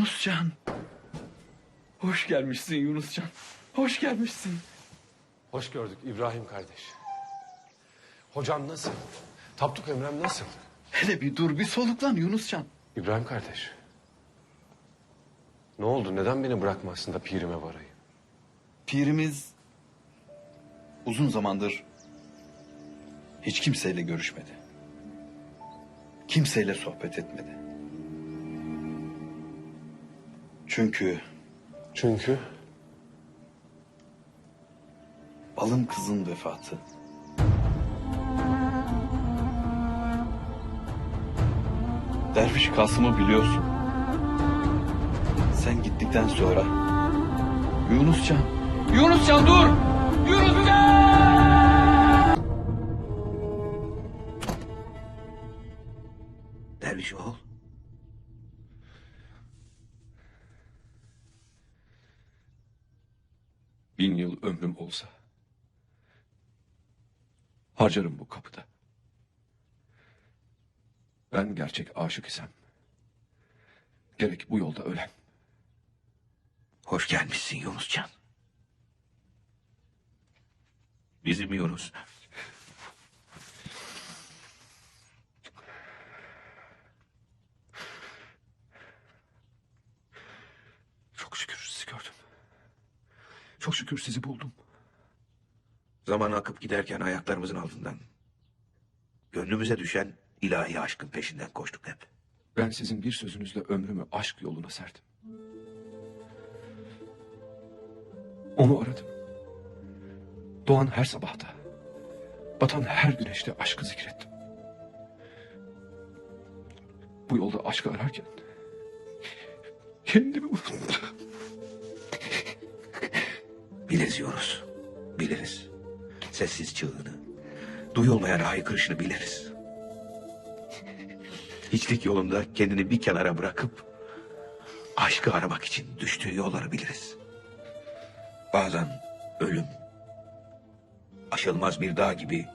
Yunuscan. Hoş gelmişsin Yunuscan. Hoş gelmişsin. Hoş gördük İbrahim kardeş. Hocam nasıl? Tapduk Emrem nasıl? Hele bir dur bir soluklan Yunuscan. İbrahim kardeş. Ne oldu? Neden beni bırakmazsın da pirime varayım? Pirimiz uzun zamandır hiç kimseyle görüşmedi. Kimseyle sohbet etmedi. Çünkü Çünkü balım kızın vefatı. Derviş Kasım'ı biliyorsun. Sen gittikten sonra Yunuscan. Yunuscan dur! Yunuscan! Bin yıl ömrüm olsa harcarım bu kapıda. Ben gerçek aşık isem gerek bu yolda ölem. Hoş gelmişsin Yunuscan. Bizim Yunus. Çok şükür sizi gördüm. Çok şükür sizi buldum. Zaman akıp giderken ayaklarımızın altından. Gönlümüze düşen ilahi aşkın peşinden koştuk hep. Ben sizin bir sözünüzle ömrümü aşk yoluna serdim. Onu aradım. Doğan her sabahta, batan her güneşte aşkı zikrettim. Bu yolda aşkı ararken kendimi unuttum. Biliriz Yunus. Biliriz. Sessiz çığlığını, duyulmayan haykırışını biliriz. Hiçlik yolunda kendini bir kenara bırakıp aşkı aramak için düştüğü yolları biliriz. Bazen ölüm aşılmaz bir dağ gibi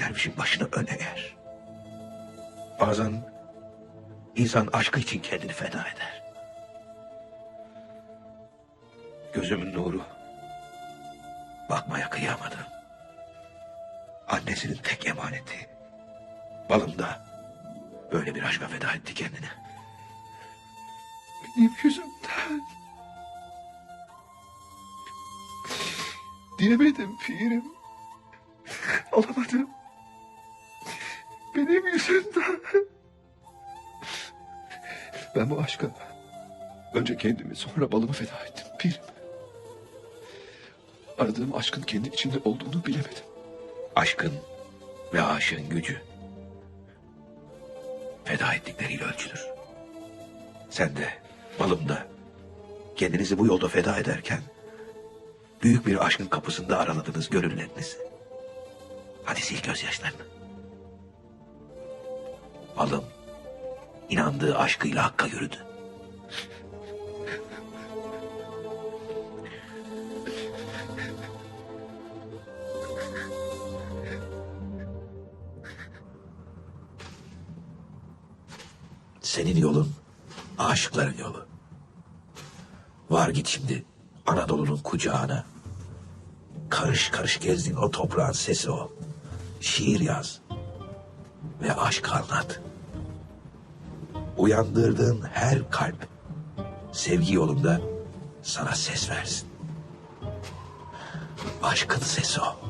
dervişin başını öne eğer. Bazen insan aşkı için kendini feda eder. Gözümün nuru. Bakmaya kıyamadım. Annesinin tek emaneti. Balım da böyle bir aşka feda etti kendini. Benim yüzümden. Diyemedim pirim. Olamadım. Benim yüzümden. Ben bu aşka önce kendimi sonra balımı feda ettim pirim. Aradığım aşkın kendi içinde olduğunu bilemedim. Aşkın ve aşığın gücü feda ettikleriyle ölçülür. Sen de balım da kendinizi bu yolda feda ederken büyük bir aşkın kapısında araladınız gönüllerinizi. Hadi sil gözyaşlarını. Balım inandığı aşkıyla hakka yürüdü. Senin yolun aşıkların yolu. Var git şimdi Anadolu'nun kucağına. Karış karış gezdin o toprağın sesi o. Şiir yaz. Ve aşk anlat. Uyandırdığın her kalp sevgi yolunda sana ses versin. Aşkın sesi o.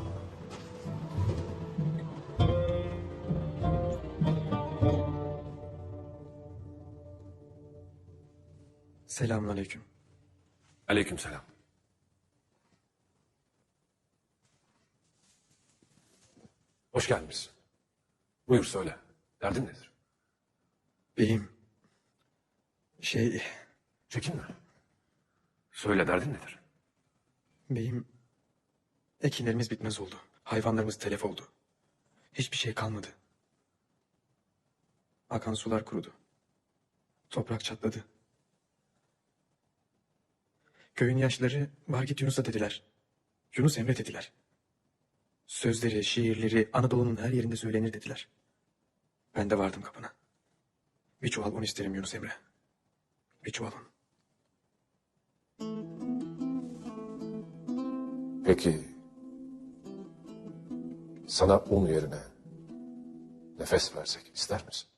Selamünaleyküm. aleykümselam. Hoş gelmişsin. Buyur söyle. Derdin nedir? Beyim. Şey, Çekinme. Söyle derdin nedir? beyim. Ekinlerimiz bitmez oldu. Hayvanlarımız telef oldu. Hiçbir şey kalmadı. Akan sular kurudu. Toprak çatladı. Köyün yaşları var git Yunus'a dediler. Yunus Emre dediler. Sözleri, şiirleri Anadolu'nun her yerinde söylenir dediler. Ben de vardım kapına. Bir çuval un isterim Yunus Emre. Bir çuval un. Peki sana un yerine nefes versek ister misin?